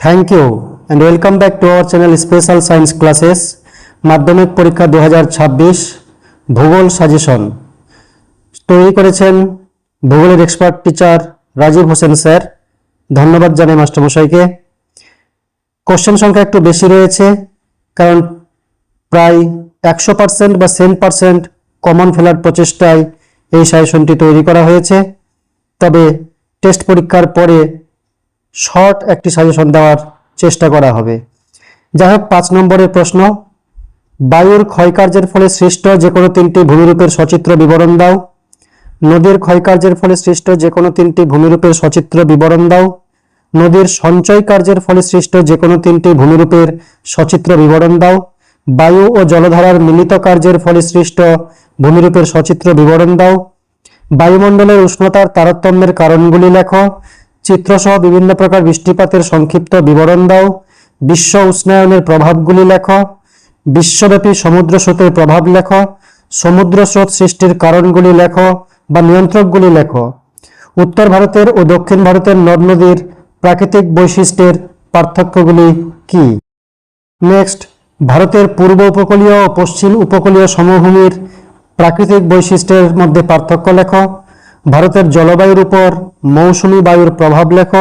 Thank you and welcome back to our channel special science classes মাধ্যমিক পরীক্ষা দু হাজার ছাব্বিশ ভূগোল সাজেশন তৈরি করেছেন ভূগোলের expert teacher Rajib Hossain sir. ধন্যবাদ জানাই মাস্টারমশাইকে। কোশ্চেন সংখ্যা একটু বেশি রয়েছে, কারণ প্রায় একশো পার্সেন্ট বা সেম পার্সেন্ট কমন ফেলার প্রচেষ্টায় এই সাজেশনটি তৈরি করা হয়েছে। তবে টেস্ট পরীক্ষার পরে শর্ট একটি সাজেশন দেওয়ার চেষ্টা করা হবে। যাই হোক পাঁচ নম্বরের প্রশ্ন, বায়ুর ক্ষয়কার্যের ফলে সৃষ্ট যে কোনো তিনটি ভূমিরূপের সচিত্র বিবরণ দাও। নদীর ক্ষয়কার্যের ফলে সৃষ্ট যে কোনো তিনটি ভূমিরূপের সচিত্র বিবরণ দাও। নদীর সঞ্চয় কার্যের ফলে সৃষ্ট যে কোনো তিনটি ভূমিরূপের সচিত্র বিবরণ দাও। বায়ু ও জলধারার মিলিত কার্যের ফলে সৃষ্ট ভূমিরূপের সচিত্র বিবরণ দাও। বায়ুমণ্ডলের উষ্ণতার তারতম্যের কারণগুলি লেখো। চিত্রসহ বিভিন্ন প্রকার বৃষ্টিপাতের সংক্ষিপ্ত বিবরণ দাও। বিশ্ব উষ্ণায়নের প্রভাবগুলি লেখ। বিশ্বব্যাপী সমুদ্র স্রোতের প্রভাব লেখ। সমুদ্র স্রোত সৃষ্টির কারণগুলি লেখ বা নিয়ন্ত্রকগুলি লেখ। উত্তর ভারতের ও দক্ষিণ ভারতের নদ নদীর প্রাকৃতিক বৈশিষ্ট্যের পার্থক্যগুলি কি? নেক্সট, ভারতের পূর্ব উপকূলীয় ও পশ্চিম উপকূলীয় সমভূমির প্রাকৃতিক বৈশিষ্ট্যের মধ্যে পার্থক্য লেখ। ভারতের জলবায়ুর উপর মৌসুমী বায়ুর প্রভাব লেখ,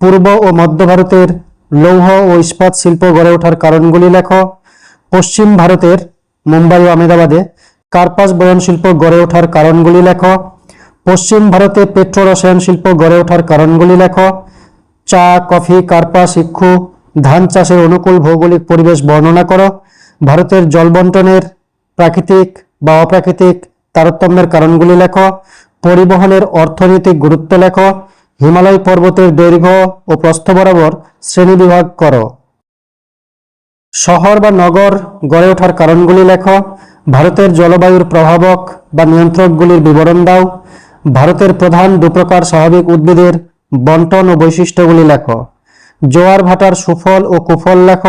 পূর্ব ও মধ্য ভারতের লৌহ ও ইস্পাত শিল্প গড়ে ওঠার কারণগুলি লেখ, পশ্চিম ভারতের মুম্বাই ও আহমেদাবাদে কার্পাস বয়ন শিল্প গড়ে ওঠার কারণগুলি লেখ, পশ্চিম ভারতে পেট্রো রসায়ন শিল্প গড়ে ওঠার কারণগুলি লেখ, চা, কফি, কার্পাস, ইক্ষু, ধান চাষের অনুকূল ভৌগোলিক পরিবেশ বর্ণনা করো, ভারতের জলবন্টনের প্রাকৃতিক বা অপ্রাকৃতিক তারতম্যের কারণগুলি লেখো পরিবহনের অর্থনৈতিক গুরুত্ব লেখ, হিমালয় পর্বতের দৈর্ঘ্য ও প্রস্থ বরাবর শ্রেণীবিভাগ করো। শহর বা নগর গড়ে ওঠার কারণগুলি লেখ, ভারতের জলবায়ুর প্রভাবক বা নিয়ন্ত্রকগুলির বিবরণ দাও, ভারতের প্রধান দুপ্রকার স্বাভাবিক উদ্ভিদের বন্টন ও বৈশিষ্ট্যগুলি লেখ। জোয়ার ভাটার সুফল ও কুফল লেখ,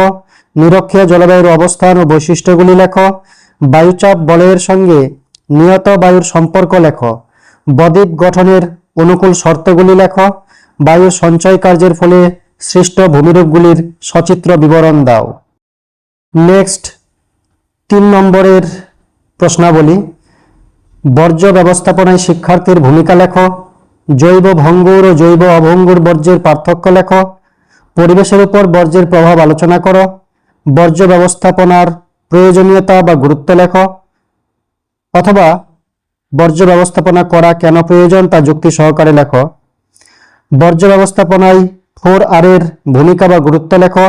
নিরক্ষীয় জলবায়ুর অবস্থান ও বৈশিষ্ট্যগুলি লেখ, বায়ুচাপ বলয়ের সঙ্গে নিয়ত বায়ুর সম্পর্ক লেখো। বদ্বীপ গঠনের অনুকূল শর্তগুলি লেখ। বায়ু সঞ্চয় কার্যের ফলে সৃষ্ট ভূমিরূপগুলির সচিত্র বিবরণ দাও। নেক্সট, তিন নম্বরের প্রশ্নাবলী। বর্জ্য ব্যবস্থাপনায় শিক্ষার্থীর ভূমিকা লেখ। জৈব ভঙ্গুর ও জৈব অভঙ্গুর বর্জ্যের পার্থক্য লেখ। পরিবেশের উপর বর্জ্যের প্রভাব আলোচনা করো। বর্জ্য ব্যবস্থাপনার প্রয়োজনীয়তা বা গুরুত্ব লেখ। অথবা বর্জ্য ব্যবস্থাপনা করা কেন প্রয়োজন তা যুক্তি সহকারে লেখো। বর্জ্য ব্যবস্থাপনায় ফোর আর এর ভূমিকা বা গুরুত্ব লেখো।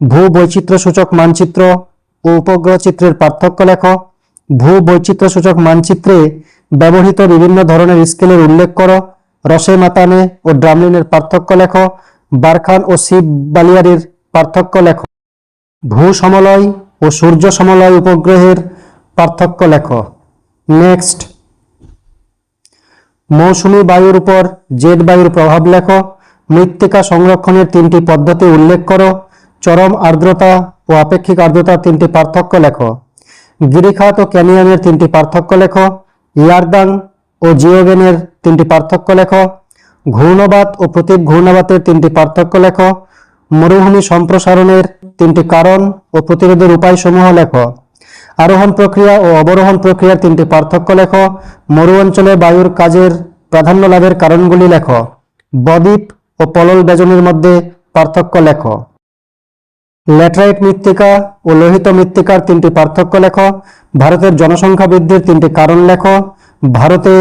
ভূ বৈচিত্র্য সূচক মানচিত্র ও উপগ্রহ চিত্রের পার্থক্য লেখো। ভূ বৈচিত্র্য সূচক মানচিত্রে ব্যবহৃত বিভিন্ন ধরনের স্কেলের উল্লেখ করো। রসে মাতানে ও ড্রামলিনের পার্থক্য লেখো। বারখান ও শিব বালিয়ারির পার্থক্য লেখো। ভূ সমলয় ও সূর্য সমলয় উপগ্রহের পার্থক্য লেখো। নেক্সট। মৌসুমী বায়ুর উপর জেট বায়ুর প্রভাব লেখো। মৃত্তিকা সংরক্ষণের তিনটি পদ্ধতি উল্লেখ করো। চরম আর্দ্রতা ও আপেক্ষিক আর্দ্রতার তিনটি পার্থক্য লেখো। গিরিখাত ও ক্যানিয়নের তিনটি পার্থক্য লেখো। ইয়ারদাং ও জিওগেনের তিনটি পার্থক্য লেখো। ঘূর্ণবাত ও প্রতীপ ঘূর্ণাবাতের তিনটি পার্থক্য লেখো। মরুভূমি সম্প্রসারণের তিনটি কারণ ও প্রতিরোধের উপায়সমূহ লেখো। আরোহণ প্রক্রিয়া ও অবরোহণ প্রক্রিয়ার তিনটি পার্থক্য লেখ। মরু অঞ্চলে বায়ুর কাজের প্রাধান্য লাভের কারণগুলি লেখ। বদ্বীপ ও পলল বেজনের মধ্যে পার্থক্য লেখ। ল্যাটেরাইট মৃত্তিকা ও লোহিত মৃত্তিকার তিনটি পার্থক্য লেখো। ভারতের জনসংখ্যা বৃদ্ধির তিনটি কারণ লেখ। ভারতে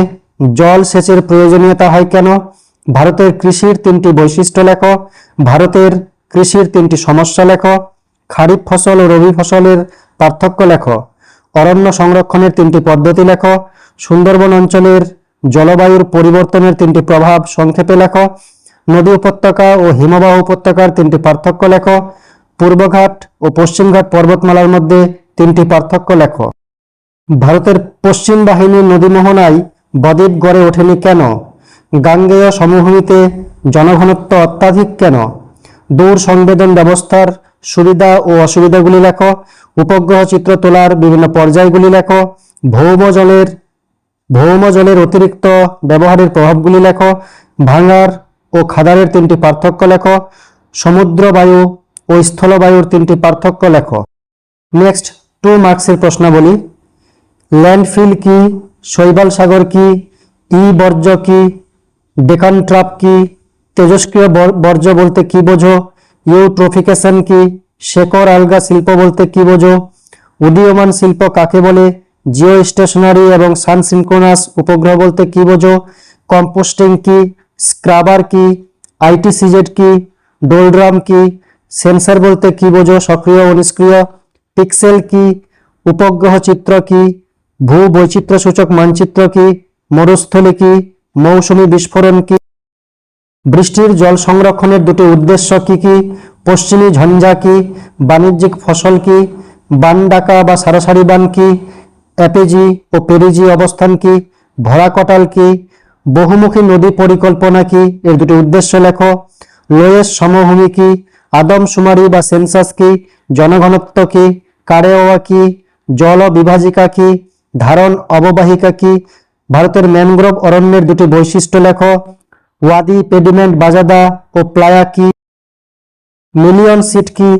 জল সেচের প্রয়োজনীয়তা হয় কেন? ভারতের কৃষির তিনটি বৈশিষ্ট্য লেখ। ভারতের কৃষির তিনটি সমস্যা লেখো। খারিফ ফসল ও রবি ফসলের পার্থক্য লেখো। অরণ্য সংরক্ষণের তিনটি পদ্ধতি লেখো। সুন্দরবন অঞ্চলের জলবায়ুর পরিবর্তনের তিনটি প্রভাব সংক্ষেপে লেখো। নদী উপত্যকা ও হিমবাহ উপত্যকার তিনটি পার্থক্য লেখো। পূর্বঘাট ও পশ্চিমঘাট পর্বতমালার মধ্যে তিনটি পার্থক্য লেখো। ভারতের পশ্চিম বাহিনীর নদী মোহনায় বদ্বীপ গড়ে ওঠেনি কেন? গাঙ্গেয় সমভূমিতে জনঘনত্ব অত্যাধিক কেন? দূর সংবেদন ব্যবস্থার সুবিধা ও অসুবিধাগুলি লেখো, উপগ্রহ চিত্র তোলার বিভিন্ন পর্যায়গুলি লেখো, ভৌম জলের ভৌম জলের অতিরিক্ত ব্যবহারের প্রভাবগুলি লেখো ভাঙার ও খাদারের তিনটি পার্থক্য লেখো, সমুদ্র বায়ু ও স্থলবায়ুর তিনটি পার্থক্য লেখো। নেক্সট টু মার্কসের প্রশ্নাবলী। ল্যান্ডফিল কি? শৈবাল সাগর কি? ই বর্জ্য কি? ডেকান ট্রাপ কি? তেজস্ক্রিয় বর- বর্জ্য বলতে কি বোঝো? ইউট্রোফিকেশন কি? শেকর আলগা শিল্প বলতে কি বোঝো? উদীয়মান শিল্প কাকে বলে? জিও স্টেশনারি এবং সানসিনক্রোনাস উপগ্রহ বলতে কি বোঝো? কম্পোস্টিং কি? স্ক্রাবার কি? আইটিসিজেড কি? ডোলড্রাম কি? সেন্সর বলতে কি বোঝো? সক্রিয় ও নিষ্ক্রিয়? পিক্সেল কি? উপগ্রহ চিত্র কি? ভূ বৈচিত্র্য সূচক মানচিত্র কি? মরুস্থলী কি? মৌসুমী বিস্ফোরণ কি? বৃষ্টির জল সংরক্ষণের দুটি উদ্দেশ্য কি কি? পশ্চিমী ঝঞ্ঝা কি? বাণিজ্যিক ফসল কি? বান ডাকা বা সারাসারি বান কি? অ্যাপেজি ও পেরিজি অবস্থান কি? ভরা কটাল কি? বহুমুখী নদী পরিকল্পনা কি? এর দুটি উদ্দেশ্য লেখো। লোয়েস সমভূমি কি? আদমশুমারি বা সেন্সাস কি? জনঘনত্ব কি? কারেওয়া কি? জল বিভাজিকা কি? ধারণ অববাহিকা কি? ভারতের ম্যানগ্রোভ অরণ্যের দুটি বৈশিষ্ট্য লেখো। ওয়াদি, পেডিমেন্ট, বাজাদা ও প্লায়া কি? মিলিয়ন সিট কি?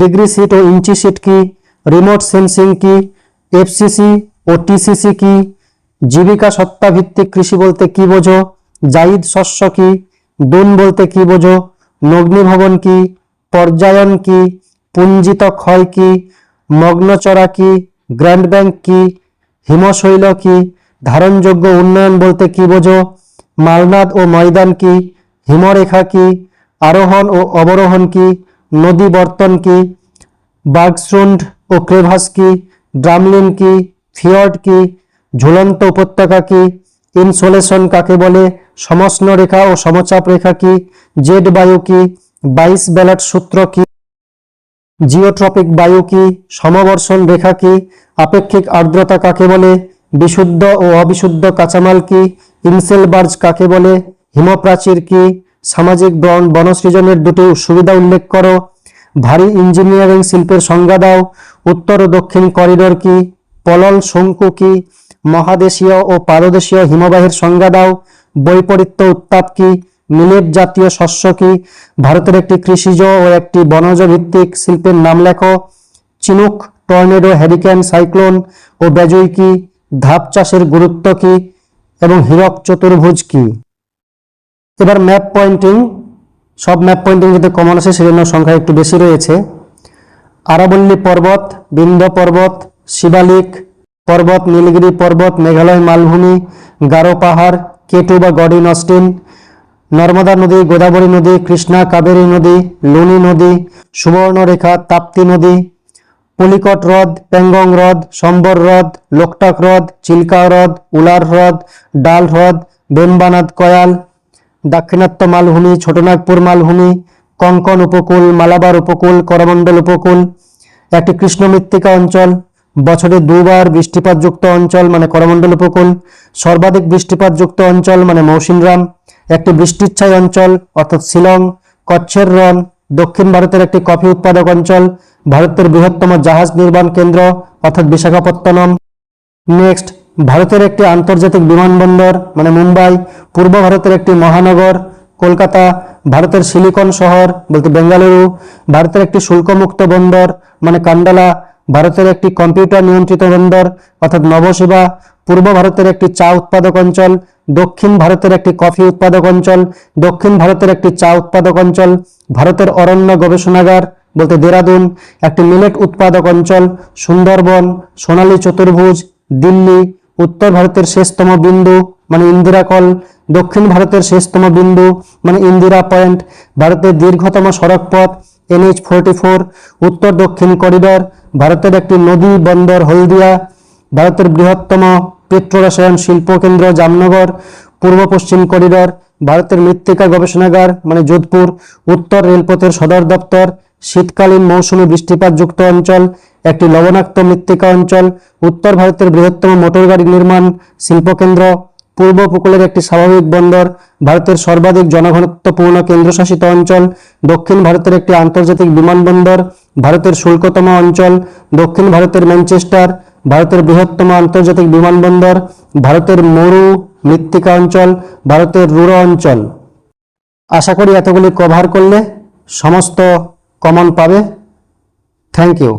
ডিগ্রি সিট ও ইঞ্চি সিট কি? রিমোট সেন্সিং কি? এফসিসি ও টিসিসি কি? জীবিকা সত্তা ভিত্তিক কৃষি বলতে কি বোঝো? জাইদ শস্য কি? ডুন বলতে কি বোঝো? নগ্নিভবন কি? পর্যায়ন কি? পুঞ্জিত ক্ষয় কি? মগ্নচরা কি? গ্র্যান্ড ব্যাংক কি? হিমশৈল কি? ধারণযোগ্য উন্নয়ন বলতে কি বোঝো? মালনাদ ও ময়দান কি? হিমরেখা কি? আরোহণ ও অবরোহণ কি? নদী বর্তন কি? বাগসুন্ড ও ক্রেভাস কি? ড্রামলিন কি? ফিয়র্ড কি? ঝুলন্ত উপত্যকা কি? ইনসোলেশন কাকে বলে? সমষ্ণ রেখা ও সমচাপ রেখা কি? জেড বায়ু কি? বাইশ ব্যালট সূত্র কি? জিওট্রপিক বায়ু কি? সমবর্ষণ রেখা কি? আপেক্ষিক আর্দ্রতা কাকে বলে? বিশুদ্ধ ও অবিশুদ্ধ কাঁচামাল কি? ইনসেলবার্জ কাকে বলে? হিমপ্রাচীর কি? সামাজিক বন বনসৃজনের দুটি সুবিধা উল্লেখ করো। ভারী ইঞ্জিনিয়ারিং শিল্পের সংজ্ঞা দাও। উত্তর ও দক্ষিণ করিডোর কি? পলল, শঙ্কু কি? মহাদেশীয় ও পারদেশীয় হিমবাহের সংজ্ঞা দাও। বৈপরীত্য উত্তাপ কি? মিলেট জাতীয় শস্য কি? ভারতের একটি কৃষিজ ও একটি বনজ ভিত্তিক শিল্পের নাম লেখো। চিনুক, টর্নেডো, হ্যারিকেন, সাইক্লোন ও বেজুই কি? ধাপ চাষের গুরুত্ব কি? এবং হীরক চতুর্ভুজ কি? এবার ম্যাপ পয়েন্টিং সব ম্যাপ পয়েন্টিং যাতে কমন আসে, সেজন্য সংখ্যা একটু বেশি রয়েছে। আরাবল্লী পর্বত, বিন্ধ্য পর্বত, শিবালিক পর্বত, নীলগিরি পর্বত, মেঘালয় মালভূমি, গারো পাহাড় কেটু বা গডিন অস্টিন, নর্মদা নদী, গোদাবরী নদী, কৃষ্ণা কাবেরী নদী, লুনি নদী, সুবর্ণরেখা, তাপ্তি নদী পুলিকট হ্রদ প্যাংগং হ্রদ, সম্বর হ্রদ, লোকটাক হ্রদ চিল্কা হ্রদ, উলার হ্রদ, ডাল হ্রদ বেম্বানাদ কয়াল, দাক্ষিণাত্য মালভূমি, ছোটনাগপুর মালভূমি, কঙ্কন উপকূল, মালাবার উপকূল, করমণ্ডল উপকূল। একটি কৃষ্ণ মৃত্তিকা অঞ্চল। বছরে দুবার বৃষ্টিপাতযুক্ত অঞ্চল মানে করমণ্ডল উপকূল। সর্বাধিক বৃষ্টিপাতযুক্ত অঞ্চল মানে মৌসিনরাম। একটি বৃষ্টিচ্ছায় অঞ্চল, অর্থাৎ শিলং, কচ্ছের রন দক্ষিণ ভারতের একটি কফি উৎপাদক অঞ্চল। ভারতের বৃহত্তম জাহাজ নির্মাণ কেন্দ্র, অর্থাৎ বিশাখাপত্তনম। নেক্সট ভারতের একটি আন্তর্জাতিক বিমানবন্দর মানে মুম্বাই। পূর্ব ভারতের একটি মহানগর, কলকাতা। ভারতের সিলিকন শহর, বলতে বেঙ্গালুরু। ভারতের একটি শুল্কমুক্ত বন্দর মানে কান্ডালা। ভারতের একটি কম্পিউটার নিয়ন্ত্রিত বন্দর, অর্থাৎ নবসেবা। পূর্ব ভারতের একটি চা উৎপাদক অঞ্চল, দক্ষিণ ভারতের একটি কফি উৎপাদক অঞ্চল, দক্ষিণ ভারতের একটি চা উৎপাদক অঞ্চল, ভারতের অরণ্য গবেষণাগার। বলতে দেরাদুন, একটি মিলেট উৎপাদক অঞ্চল, সুন্দরবন, সোনালী চতুর্ভুজ, দিল্লি, উত্তর ভারতের শেষতম বিন্দু মানে ইন্দিরা কল দক্ষিণ ভারতের শেষতম বিন্দু মানে ইন্দিরা পয়েন্ট, ভারতের দীর্ঘতম সড়ক পথ এনএইচ ফোরটি ফোর, উত্তর দক্ষিণ করিডর, ভারতের একটি নদী বন্দর হলদিয়া, ভারতের বৃহত্তম পেট্রোরসায়ন শিল্প কেন্দ্র জামনগর, পূর্ব পশ্চিম করিডর, ভারতের মৃত্তিকা গবেষণাগার মানে যোধপুর, উত্তর রেলপথের সদর দপ্তর শীতকালীন মৌসুমী বৃষ্টিপাতযুক্ত অঞ্চল, একটি লবণাক্ত মৃত্তিকা অঞ্চল, উত্তর ভারতের বৃহত্তম মোটরগাড়ি নির্মাণ শিল্পকেন্দ্র, পূর্ব উপকূলের একটি স্বাভাবিক বন্দর, ভারতের সর্বাধিক জনঘনত্বপূর্ণ কেন্দ্রশাসিত অঞ্চল, দক্ষিণ ভারতের একটি আন্তর্জাতিক বিমানবন্দর ভারতের শুল্কতম অঞ্চল, দক্ষিণ ভারতের ম্যানচেস্টার, ভারতের বৃহত্তম আন্তর্জাতিক বিমানবন্দর ভারতের মরু মৃত্তিকা অঞ্চল, ভারতের রুড়ো অঞ্চল। আশা করি এতগুলি কভার করলে সমস্ত কমন পাবে? Thank you